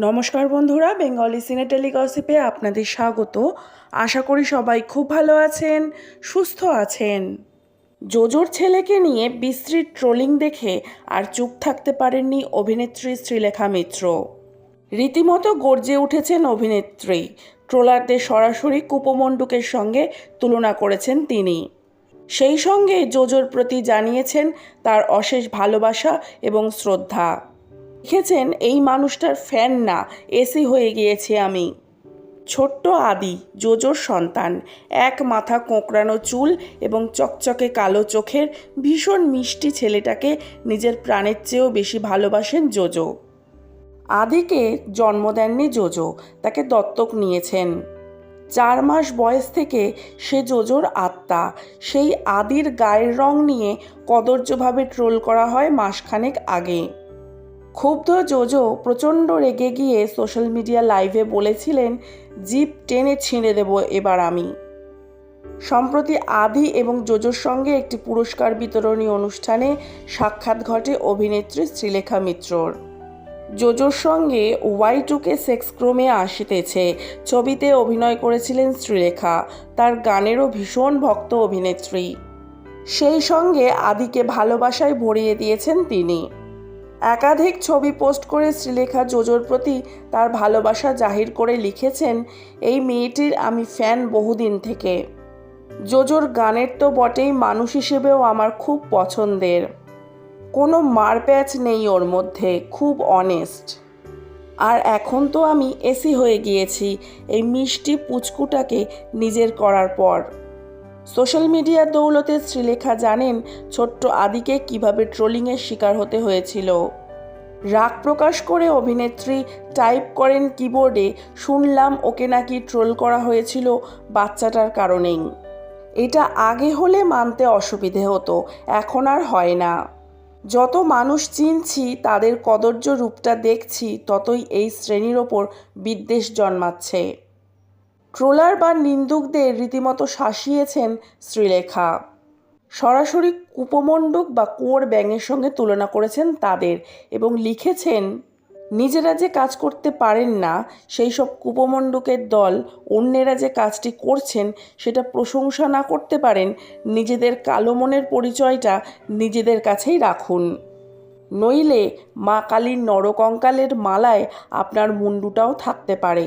নমস্কার বন্ধুরা, বেঙ্গলি সিনে টেলিগসিপে আপনাদের স্বাগত। আশা করি সবাই খুব ভালো আছেন, সুস্থ আছেন। জোজোর ছেলেকে নিয়ে বিস্তৃত ট্রোলিং দেখে আর চুপ থাকতে পারেননি অভিনেত্রী শ্রীলেখা মিত্র। রীতিমতো গর্জে উঠেছেন অভিনেত্রী। ট্রোলারদের সরাসরি কুপমণ্ডুকের সঙ্গে তুলনা করেছেন তিনি। সেই সঙ্গে জোজোর প্রতি জানিয়েছেন তার অশেষ ভালোবাসা এবং শ্রদ্ধা। লিখেছেন, এই মানুষটার ফ্যান না, এসি হয়ে গিয়েছি আমি। ছোট্ট আদি, জোজোর সন্তান, এক মাথা কোঁকড়ানো চুল এবং চকচকে কালো চোখের ভীষণ মিষ্টি ছেলেটাকে নিজের প্রাণের চেয়েও বেশি ভালোবাসেন জোজো। আদিকে জন্ম দেননি জোজো, তাকে দত্তক নিয়েছেন। চার মাস বয়স থেকে সে জোজোর আত্মা। সেই আদির গায়ের রং নিয়ে কদর্যভাবে ট্রোল করা হয় মাসখানেক আগে। ক্ষুব্ধ জোজো প্রচণ্ড রেগে গিয়ে সোশ্যাল মিডিয়া লাইভে বলেছিলেন, জিপ টেনে ছিঁড়ে দেব এবার আমি। সম্প্রতি আদি এবং জোজোর সঙ্গে একটি পুরস্কার বিতরণী অনুষ্ঠানে সাক্ষাৎ ঘটে অভিনেত্রী শ্রীলেখা মিত্রর। জোজোর সঙ্গে ওয়াই টুকে সেক্স ক্রমে আসিতেছে। ছবিতে অভিনয় করেছিলেন শ্রীলেখা। তার গানেরও ভীষণ ভক্ত অভিনেত্রী। সেই সঙ্গে আদিকে ভালোবাসায় ভরিয়ে দিয়েছেন তিনি। একাধিক ছবি পোস্ট করে শ্রীলেখা জোজোর প্রতি তার ভালোবাসা জাহির করে লিখেছেন, এই মেয়েটির আমি ফ্যান বহুদিন থেকে। জোজোর গানের তো বটেই মানুষ হিসেবেও আমার খুব পছন্দের। কোনো মারপ্যাচ নেই ওর মধ্যে, খুব অনেস্ট আর এখন তো আমি এসি হয়ে গিয়েছি, এই মিষ্টি পুচকুটাকে নিজের করার পর। সোশ্যাল মিডিয়ার দৌলতে শ্রীলেখা জানেন ছোট্ট আদিকে কীভাবে ট্রোলিংয়ের শিকার হতে হয়েছিল। রাগ প্রকাশ করে অভিনেত্রী টাইপ করেন কিবোর্ডে, শুনলাম ওকে নাকি ট্রোল করা হয়েছিল বাচ্চাটার কারণেই। এটা আগে হলে মানতে অসুবিধে হতো, এখন আর হয় না। যত মানুষ চিনছি, তাদের কদর্য রূপটা দেখছি, ততই এই শ্রেণির ওপর বিদ্বেষ জন্মাচ্ছে। ট্রোলার বা নিন্দুকদের রীতিমতো শাসিয়েছেন শ্রীলেখা। সরাসরি কুপমণ্ডুক বা কুয়োর ব্যাঙের সঙ্গে তুলনা করেছেন তাদের এবং লিখেছেন, নিজেরা যে কাজ করতে পারেন না, সেই সব কুপমণ্ডুকের দল অন্যেরা যে কাজটি করছেন, সেটা প্রশংসা না করতে পারেন, নিজেদের কালো মনের পরিচয়টা নিজেদের কাছেই রাখুন। নইলে মা কালীর নরকঙ্কালের মালায় আপনার মুন্ডুটাও থাকতে পারে।